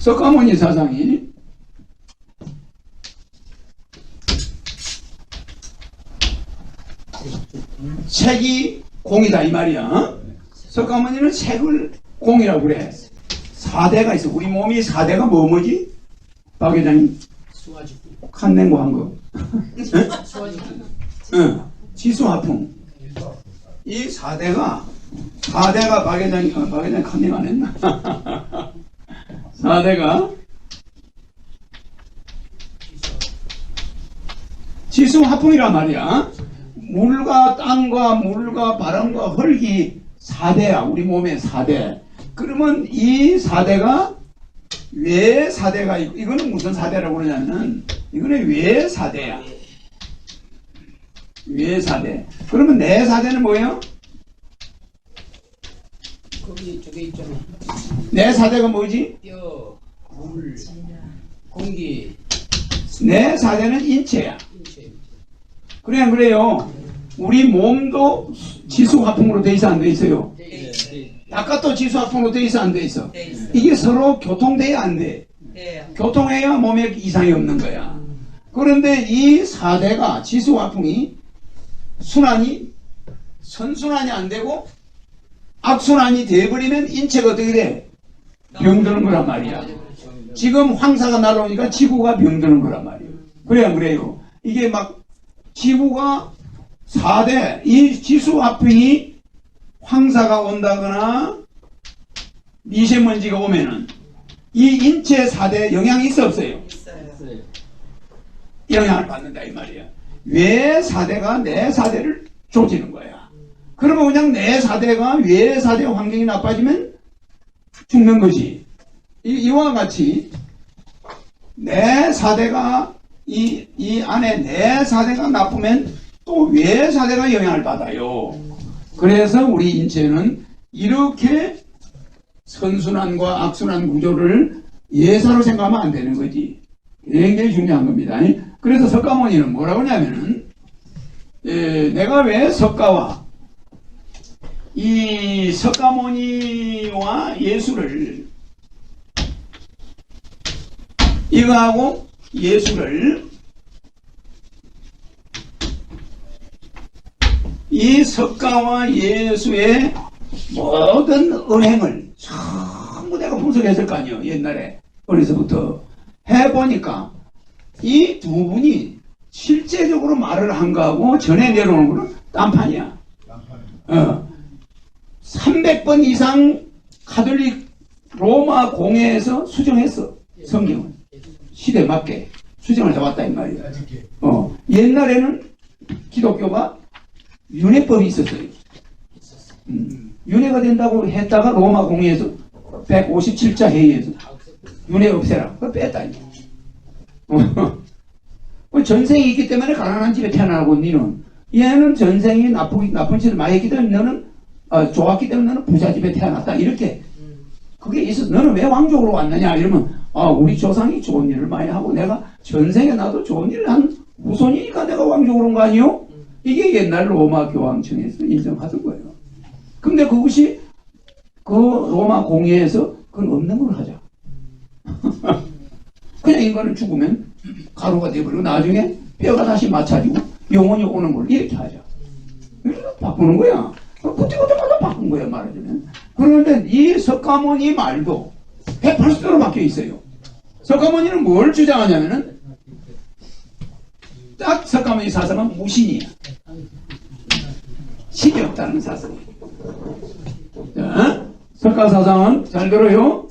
석가모니 사상이 책이 공이다 이 말이야. 어? 석가모니는 책을 공이라고 그래. 사대가 있어. 우리 몸이 사대가 뭐 뭐지? 박 회장님 칸냉고 한 거. 응. 지수화풍. 이 4대가, 4대가 박 회장이, 어, 박 회장이 컨닝 안 했나? 4대가 지수 화풍이란 말이야. 물과 땅과 물과 바람과 흙이 4대야. 우리 몸의 4대. 그러면 이 4대가 왜 4대가, 있고, 이거는 무슨 4대라고 그러냐면, 이거는 왜 4대야. 왜 4대? 그러면 내 4대는 뭐예요? 거기 저게 있잖아 내 4대가 뭐지? 뼈, 물, 공기, 내 4대는 인체야. 인체 그래, 안 그래요? 우리 몸도 지수화풍으로 돼 있어, 안 돼 있어요? 네, 네. 바깥도 지수화풍으로 돼 있어, 안 돼 있어? 네. 이게 서로 교통돼야 안 돼. 네. 교통해야 몸에 이상이 없는 거야. 그런데 이 4대가 지수화풍이 순환이 선순환이 안 되고 악순환이 돼버리면 인체가 어떻게 돼? 병드는 거란 말이야. 지금 황사가 날아오니까 지구가 병드는 거란 말이에요. 그래 안 그래요? 이게 막 지구가 4대 이 지수화풍이 황사가 온다거나 미세먼지가 오면은 이 인체 4대 영향이 있어 없어요? 영향을 받는다 이 말이야. 왜 4대가 내 4대를 조지는 거야. 그러면 그냥 내 4대가 왜 4대 환경이 나빠지면 죽는 거지. 이, 이 와 같이 내 4대가 이, 이 안에 내 4대가 나쁘면 또왜 4대가 영향을 받아요. 그래서 우리 인체는 이렇게 선순환과 악순환 구조를 예사로 생각하면 안 되는 거지. 굉장히 중요한 겁니다. 그래서 석가모니는 뭐라고 하냐면은, 에, 내가 왜 석가와 이 석가모니와 예수를 이거하고 예수를 이 석가와 예수의 모든 언행을 전부 내가 분석했을 거 아니에요. 옛날에 어려서부터 해보니까 이 두 분이 실제적으로 말을 한 거하고 전해 내려오는 거는 딴판이야. 어. 300번 이상 카톨릭 로마 공회에서 수정했어. 성경을. 시대에 맞게 수정을 해왔다 이 말이야. 어. 옛날에는 기독교가 윤회법이 있었어요. 음. 윤회가 된다고 했다가 로마 공회에서 157자 회의에서 윤회 없애라. 그거 뺐다. 어. 전생이 있기 때문에 가난한 집에 태어나고 니는 얘는 전생이 나쁘, 나쁜 짓을 많이 했기 때문에 너는 어, 좋았기 때문에 너는 부자 집에 태어났다. 이렇게 그게 있어. 너는 왜 왕족으로 왔느냐? 이러면 아 우리 조상이 좋은 일을 많이 하고 내가 전생에 나도 좋은 일을 한 후손이니까 내가 왕족으로 온 거 아니요? 이게 옛날 로마 교황청에서 인정하던 거예요. 근데 그것이 그 로마 공회에서 그건 없는 걸로 하자. 그냥 인간은 죽으면 가루가 돼버리고 나중에 뼈가 다시 맞춰지고 영혼이 오는 걸로 이렇게 하자. 바꾸는 거야. 그때그때마다 바꾼 거야 말하자면. 그런데 이 석가모니 말도 180도로 바뀌어 있어요. 석가모니는 뭘 주장하냐면은 딱 석가모니 사상은 무신이야. 신이 없다는 사상이에요. 자, 석가 사상은 잘 들어요.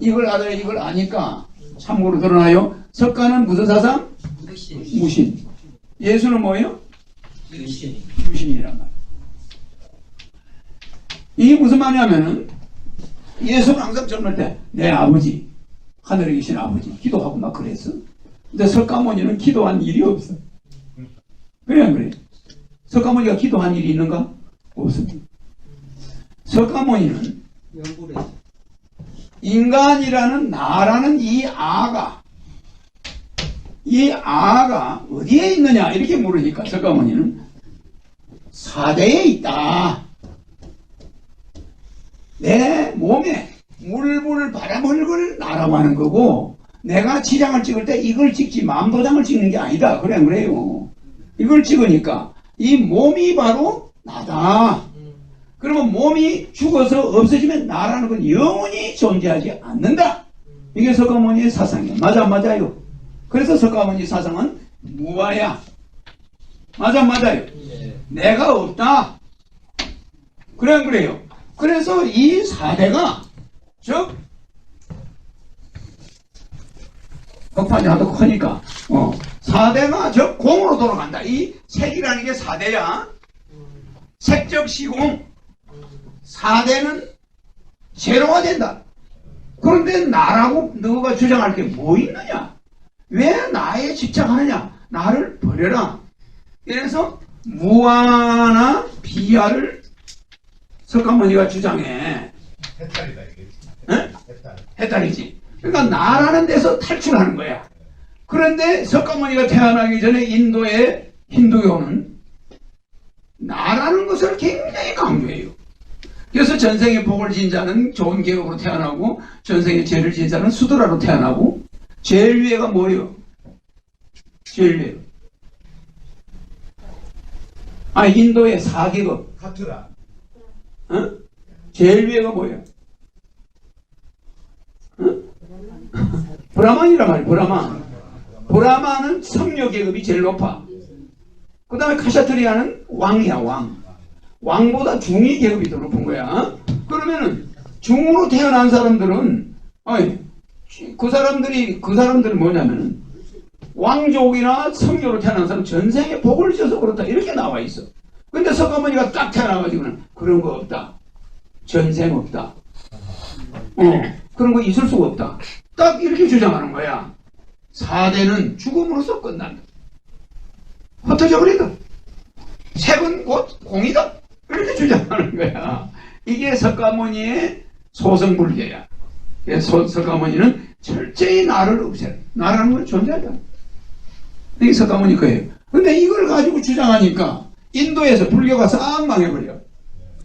이걸 알아야 이걸 아니까 참고로 드러나요. 석가는 무슨 사상? 무신. 무신. 예수는 뭐예요? 무신. 유신이란 말. 이게 무슨 말이냐면은 예수는 항상 젊을 때 내 아버지 하늘에 계신 아버지 기도하고 막 그랬어. 근데 석가모니는 기도한 일이 없어. 그래 안 그래? 석가모니가 기도한 일이 있는가? 없습니다. 석가모니는 인간이라는 나라는 이 아가 이 아가 어디에 있느냐 이렇게 물으니까 석가모니는 사대에 있다. 내 몸에 물불 발 사람을 걸 나라고 하는 거고 내가 지장을 찍을 때 이걸 찍지 마음도장을 찍는 게 아니다. 그래 안 그래요. 이걸 찍으니까 이 몸이 바로 나다. 그러면 몸이 죽어서 없어지면 나라는 건 영원히 존재하지 않는다. 이게 석가모니의 사상이에요. 맞아 안 맞아요. 그래서 석가모니 사상은 무아야. 맞아 안 맞아요. 예. 내가 없다. 그래 안 그래요. 그래서 이 사대가 즉 격판이 하도 크니까 어, 사대가 즉 공으로 돌아간다. 이 색이라는 게 사대야. 색적 시공. 사대는 제로가 된다. 그런데 나라고 너가 주장할 게 뭐 있느냐? 왜 나에 집착하느냐? 나를 버려라. 이래서 무아나 비아를 석가모니가 주장해. 해탈이다 이게. 에? 해탈. 해탈이지. 그러니까 나라는 데서 탈출하는 거야. 그런데 석가모니가 태어나기 전에 인도의 힌두교는 나라는 것을 굉장히 강조해요. 그래서 전생에 복을 진 자는 좋은 계급으로 태어나고 전생에 죄를 진 자는 수도라로 태어나고 제일 위에가 뭐예요? 제일 위에. 아 인도의 4계급 카트라. 어? 제일 위에가 뭐예요? 어? 브라만이란 말이에요, 브라만. 브라만은 성녀 계급이 제일 높아. 그 다음에 카샤트리아는 왕이야, 왕. 왕보다 중위 계급이 더 높은 거야. 그러면은 중으로 태어난 사람들은, 아니, 그 사람들이, 그 사람들은 뭐냐면은, 왕족이나 성녀로 태어난 사람 전생에 복을 지어서 그렇다. 이렇게 나와 있어. 근데 석가모니가 딱 태어나가지고는 그런 거 없다. 전생 없다. 어, 그런 거 있을 수가 없다. 딱 이렇게 주장하는 거야. 사대는 죽음으로써 끝난다. 흩어져 버린다. 색은 곧 공이다. 이렇게 주장하는 거야. 이게 석가모니의. 그래서 석가모니는 철저히 나를 없애라. 나라는 건 존재하지 않아. 이게 석가모니 거예요. 근데 이걸 가지고 주장하니까 인도에서 불교가 싹 망해버려.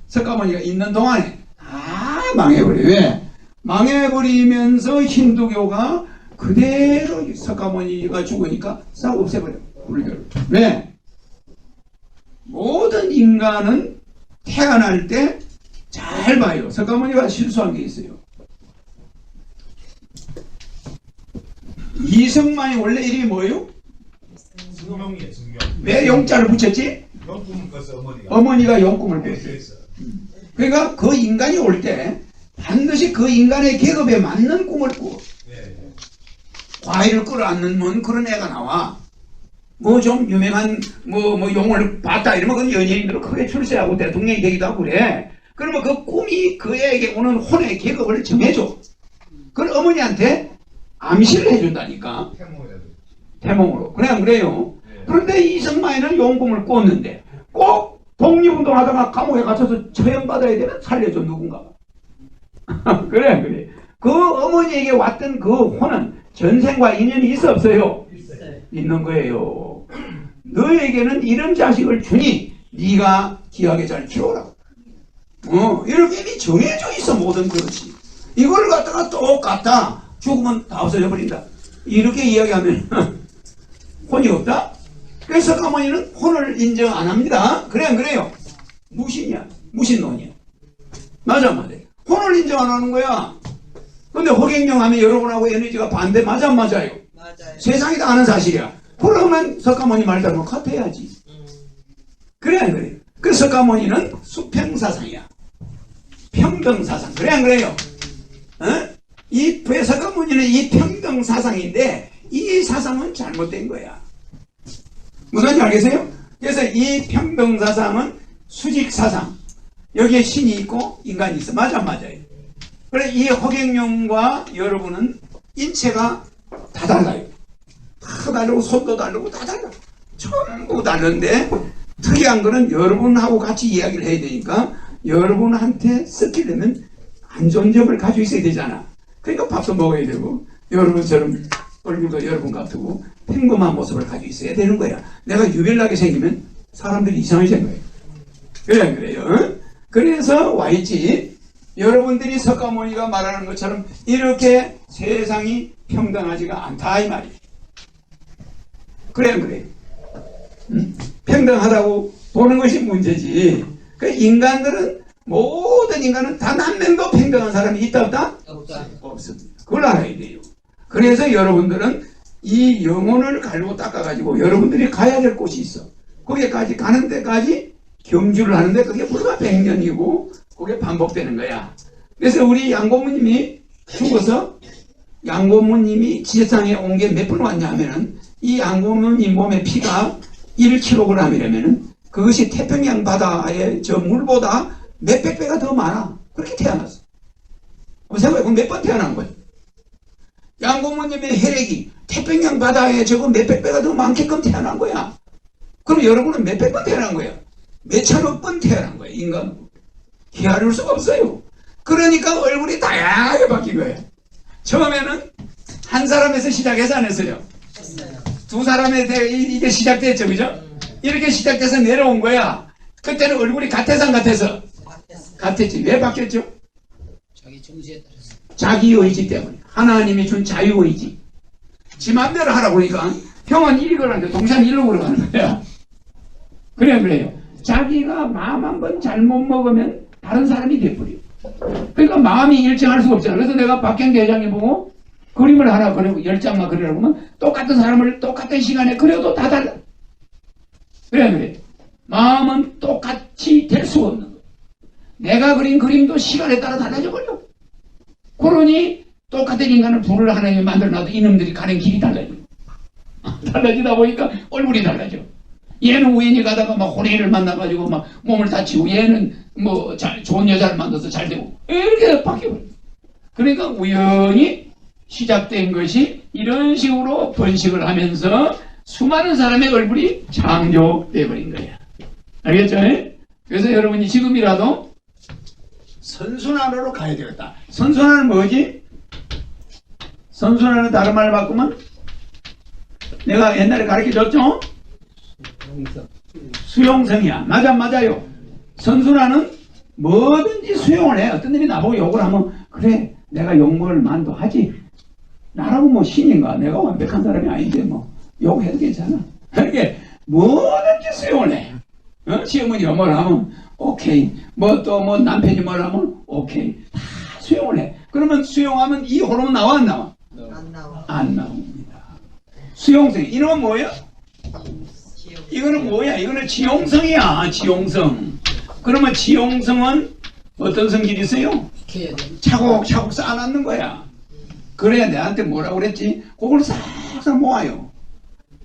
석가모니가 있는 동안에 다 망해버려. 왜? 망해버리면서 힌두교가 그대로 석가모니가 죽으니까 싹 없애버려. 불교를. 왜? 모든 인간은 태어날 때 잘 봐요. 석가모니가 실수한 게 있어요. 이승만이 원래 이름이 뭐예요? 승용이에요 승용. 왜 용자를 붙였지? 어머니가. 어머니가 용꿈을 뺐어요. 뺐어. 그러니까 그 인간이 올 때 반드시 그 인간의 계급에 맞는 꿈을 꾸어. 네. 과일을 끌어안는 그런 애가 나와. 뭐 좀 유명한 뭐, 뭐 용을 봤다 이러면 그 연예인들은 크게 출세하고 대통령이 되기도 하고 그래. 그러면 그 꿈이 그 애에게 오는 혼의 계급을 정해줘. 그걸 어머니한테 암시를 해준다니까. 그래 안 그래요? 네. 그런데 이승만이는 용금을 꿨는데 꼭 독립운동 하다가 감옥에 갇혀서 처형받아야 되면 살려줘 누군가. 그래 안 그래? 그 어머니에게 왔던 그 혼은 전생과 인연이 있어 없어요? 있어요. 있는 거예요. 너에게는 이런 자식을 주니 네가 귀하게 잘 키워라. 어, 이렇게 이미 정해져 있어 모든 것이. 이걸 갖다가 똑같다. 죽으면 다 없어져 버린다. 이렇게 이야기하면 혼이 없다? 그래서 가모니는 혼을 인정 안 합니다. 그래 안 그래요? 무신이야. 무신론이야. 맞아 맞아. 혼을 인정 안 하는 거야. 근데 호갱령 하면 여러분하고 에너지가 반대 맞아 안 맞아요? 맞아요. 세상이 다 아는 사실이야. 그러면 석가모니 말대로 카트해야지. 그래 안 그래? 그 석가모니는 수평사상이야. 평등사상. 그래 안 그래요? 어? 이 석가모니는 이 평등사상인데 이 사상은 잘못된 거야. 무슨 말인지 알겠어요? 그래서 이 평등사상은 수직사상. 여기에 신이 있고 인간이 있어. 맞아 안 맞아요? 그래 이 허경영과 여러분은 인체가 다 달라요. 다 다르고 손도 다르고 다 달라. 전부 다른데 특이한 거는 여러분하고 같이 이야기를 해야 되니까 여러분한테 섞이려면 안 좋은 점을 가지고 있어야 되잖아. 그러니까 밥도 먹어야 되고 여러분처럼 얼굴도 여러분 같고 평범한 모습을 가지고 있어야 되는 거야. 내가 유별나게 생기면 사람들이 이상해진 거예요. 그래 안 그래요? 어? 그래서 와 있지. 여러분들이 석가모니가 말하는 것처럼 이렇게 세상이 평등하지가 않다 이 말이에요. 그래 안 그래? 음? 평등하다고 보는 것이 문제지. 그 인간들은 모든 인간은 단 한 명도 평등한 사람이 있다 없다? 없다. 없습니다. 그걸 알아야 돼요. 그래서 여러분들은 이 영혼을 갈고 닦아가지고 여러분들이 가야 될 곳이 있어. 거기까지 가는 데까지 경주를 하는데 그게 불과 100년이고 그게 반복되는 거야. 그래서 우리 양고모님이 죽어서 양고모님이 지상에 온 게몇분 왔냐 하면은 이 양고모님 몸의 피가 1kg이라면은 그것이 태평양 바다의 저 물보다 몇백 배가 더 많아. 그렇게 태어났어. 한번 생각해 보면 몇 번 태어난 거야. 양고모님의 혈액이 태평양 바다에 저거 몇백 배가 더 많게끔 태어난 거야. 그럼 여러분은 몇백 번 태어난 거야. 몇천억 번 태어난 거야, 인간. 헤아릴 수가 없어요. 그러니까 얼굴이 다양하게 바뀐 거예요. 처음에는 한 사람에서 시작해서 안 했어요. 두 사람에 대해 이- 이게 시작됐죠, 그죠? 이렇게 시작돼서 내려온 거야. 그때는 얼굴이 같아서 같아서 같았지. 왜 바뀌었죠? 자기 정지에 따라서. 자기 의지 때문에 하나님이 준 자유 의지. 지 맘대로 하라고 그러니까 형은 이리 걸었는데 동생은 일로 걸어가는 거야. 그래 그래요. 자기가 마음 한 번 잘못 먹으면 다른 사람이 돼버려. 그러니까 마음이 일정할 수가 없잖아. 그래서 내가 박경 대장이 보고 그림을 하나 그리고 열 장만 그리라고 하면 똑같은 사람을 똑같은 시간에 그려도 다 달라. 그래 그래. 마음은 똑같이 될 수가 없는 거야. 내가 그린 그림도 시간에 따라 달라져 버려. 그러니 똑같은 인간을 불을 하나님이 만들어놔도 이놈들이 가는 길이 달라져. 달라지다 보니까 얼굴이 달라져. 얘는 우연히 가다가 막 호레이를 만나가지고 막 몸을 다치고 얘는 뭐 잘, 좋은 여자를 만나서 잘 되고 이렇게 바뀌어버려. 그러니까 우연히 시작된 것이 이런 식으로 번식을 하면서 수많은 사람의 얼굴이 창조돼버린 거야. 알겠죠? 그래서 여러분이 지금이라도 선순환으로 가야 되겠다. 선순환은 뭐지? 선순환은 다른 말 바꾸면 내가 옛날에 가르쳐 줬죠? 용서. 수용성이야. 맞아, 맞아요. 선순환은 뭐든지 수용을 해. 어떤 일이 나보고 욕을 하면, 그래, 내가 욕먹을 만도 하지. 나라고 뭐 신인가? 내가 완벽한 사람이 아닌데, 뭐, 욕해도 괜찮아. 그렇게 뭐든지 수용을 해. 어? 시어머니 뭘 하면, 오케이. 뭐또뭐 남편이 뭘 하면, 오케이. 다 수용을 해. 그러면 수용하면 이 호르몬 나와, 안 나와? 안 나와. 안 나옵니다. 수용성. 이놈은 뭐야? 이거는 뭐야? 이거는 지용성이야. 지용성. 그러면 지용성은 어떤 성질이 있어요? 차곡차곡 쌓아놨는 거야. 그래야 내한테 뭐라고 그랬지? 그걸 싹싹 모아요.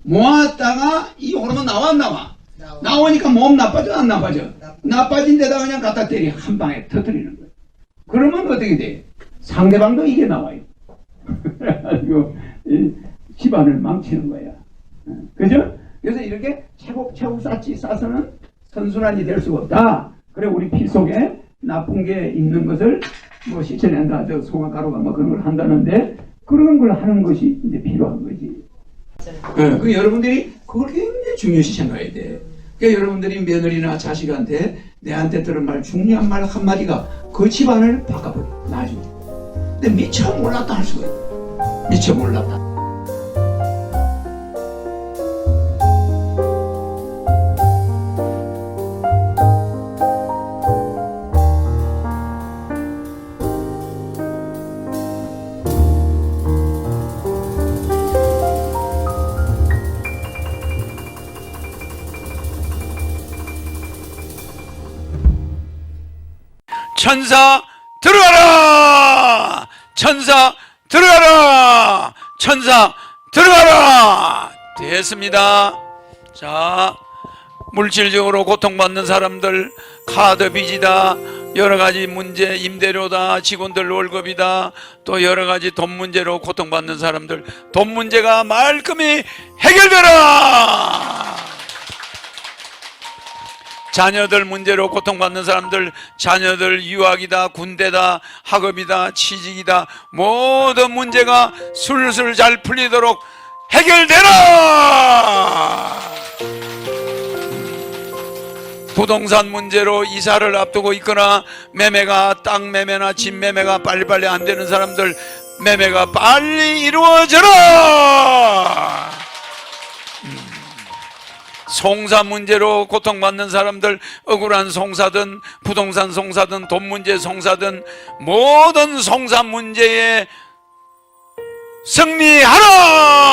모았다가 이 호르몬 나와 안 나와? 나와. 나오니까 몸 나빠져 안 나빠져? 나빠진 데다가 그냥 갖다 때리 한 방에 터뜨리는 거야. 그러면 어떻게 돼? 상대방도 이게 나와요. 그래가지고 이 집안을 망치는 거야. 어, 그죠? 그래서 이렇게 차곡 차곡 쌓지 쌓아서는 선순환이 될 수가 없다. 그래 우리 피 속에 나쁜 게 있는 것을 뭐 씻어낸다, 저 소화가루가 뭐 그런 걸 한다는데 그런 걸 하는 것이 이제 필요한 거지. 예, 그 여러분들이 그걸 굉장히 중요시 생각해야 돼. 그러니까 여러분들이 며느리나 자식한테 내한테 들은 말 중요한 말 한마디가 그 집안을 바꿔버려 나중에. 근데 미처 몰랐다 할 수가 있어. 미처 몰랐다. 천사 들어가라! 천사 들어가라! 천사 들어가라! 됐습니다. 자, 물질적으로 고통받는 사람들, 카드 빚이다, 여러 가지 문제, 임대료다, 직원들 월급이다, 또 여러 가지 돈 문제로 고통받는 사람들, 돈 문제가 말끔히 해결되라! 자녀들 문제로 고통받는 사람들, 자녀들 유학이다, 군대다, 학업이다, 취직이다, 모든 문제가 술술 잘 풀리도록 해결되라! 부동산 문제로 이사를 앞두고 있거나 매매가 땅 매매나 집 매매가 빨리빨리 안 되는 사람들 매매가 빨리 이루어져라. 음. 송사 문제로 고통받는 사람들 억울한 송사든 부동산 송사든 돈 문제 송사든 모든 송사 문제에 승리하라.